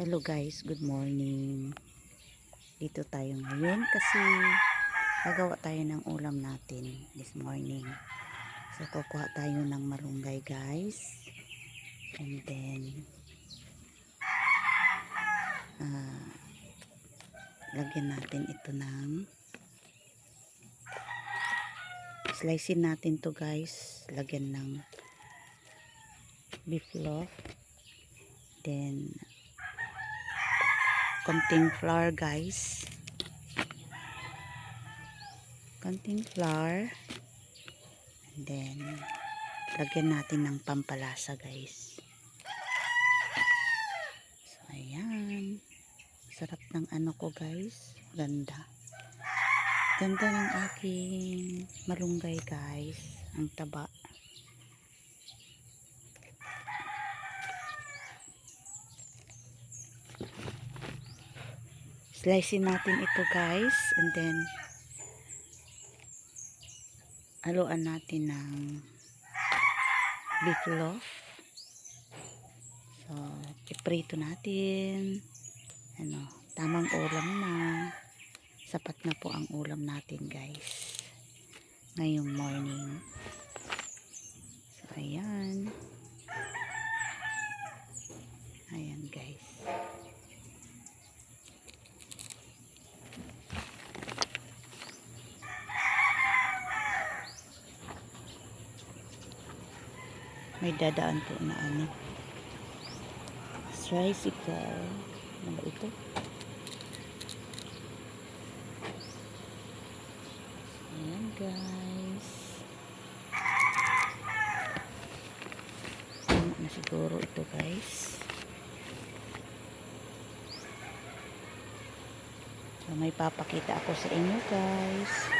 Hello guys, good morning. Dito tayo ngayon kasi gagawa tayo ng ulam natin this morning. So kukuha tayo ng malunggay guys. And then ah, lagyan natin ito ng slicein natin to guys. Lagyan ng beef loaf. Then konting flour guys. Konting flour. And then lagyan natin ng pampalasa guys. So ayan. Sarap ng ano ko guys. Ganda. Ganda ng aking malunggay guys. Ang taba slicein natin ito guys and then haluan natin ng beef loaf. So iprito natin. Ano tamang ulam na. Sapat na po ang ulam natin guys ngayong morning so ayan ayan guys may dadaan po na ano. Tricycle. Ano ba ito? Ayan guys. Tama na siguro ito guys? So may papakita ako sa inyo guys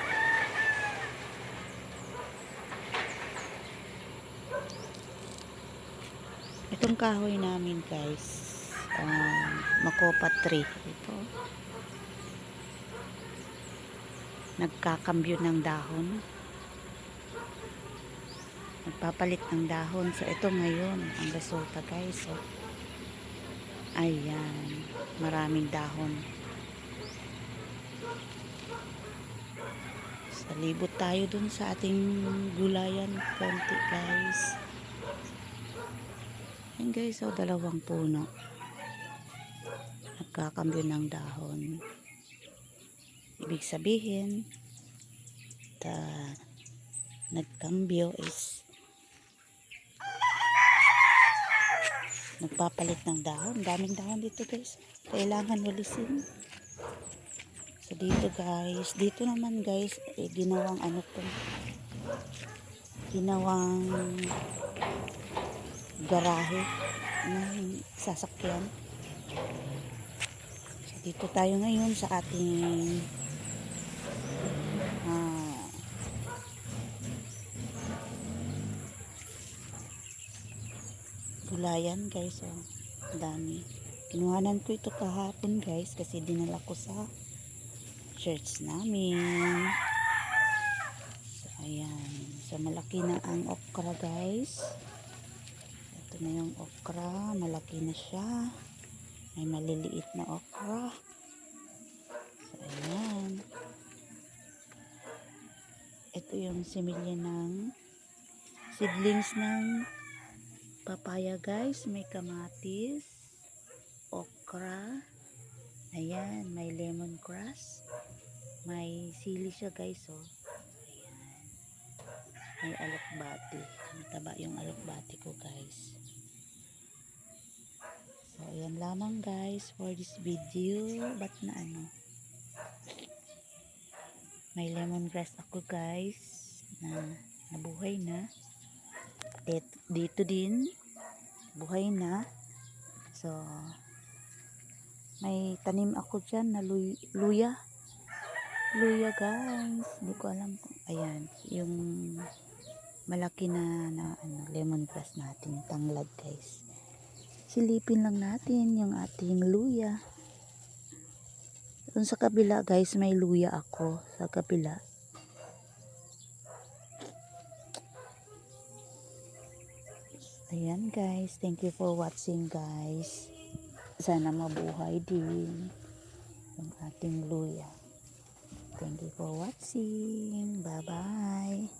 Itong kahoy namin guys, um, makopa tree. Ito. Nagkakambyo ng dahon. Nagpapalit ng dahon. So ito ngayon, ang resulta guys. So, ayan, maraming dahon. Sa libot tayo dun sa ating gulayan konti guys. Yan guys, oh, dalawang puno. Nagkakambyo ng dahon. Ibig sabihin, ta nagkambyo is nagpapalit ng dahon. Daming dahon dito guys. Kailangan walisin. So dito guys, dito naman guys, eh, ginawang ano to. Ginawang garahe ng sasakyan. So, dito tayo ngayon sa ating ah, gulayan guys. Oh. Dami. Kinuhanan ko ito kahapon guys kasi dinala ko sa church namin. So, ayan. So, malaki na ang okra guys. Ito na yung okra. Malaki na siya. May maliliit na okra. So, ayan. Ito yung similya ng seedlings ng papaya guys. May kamatis, okra, ayan, may lemongrass, may sili siya guys oh. Ayan. May alokbati. Mataba alokbati ko guys. So, ayan lamang guys for this video. Ba't na ano? May lemongrass ako guys na nabuhay na. Dito, dito din buhay na. So, may tanim ako dyan na luy, luya. Luya guys. Hindi ko alam kung, ayan, yung malaki na, na ano, lemongrass natin, tanglad guys. Silipin lang natin yung ating luya. Doon sa kabila guys, may luya ako sa kabila. Ayan guys, thank you for watching guys. Sana mabuhay din yung ating luya. Thank you for watching. Bye-bye.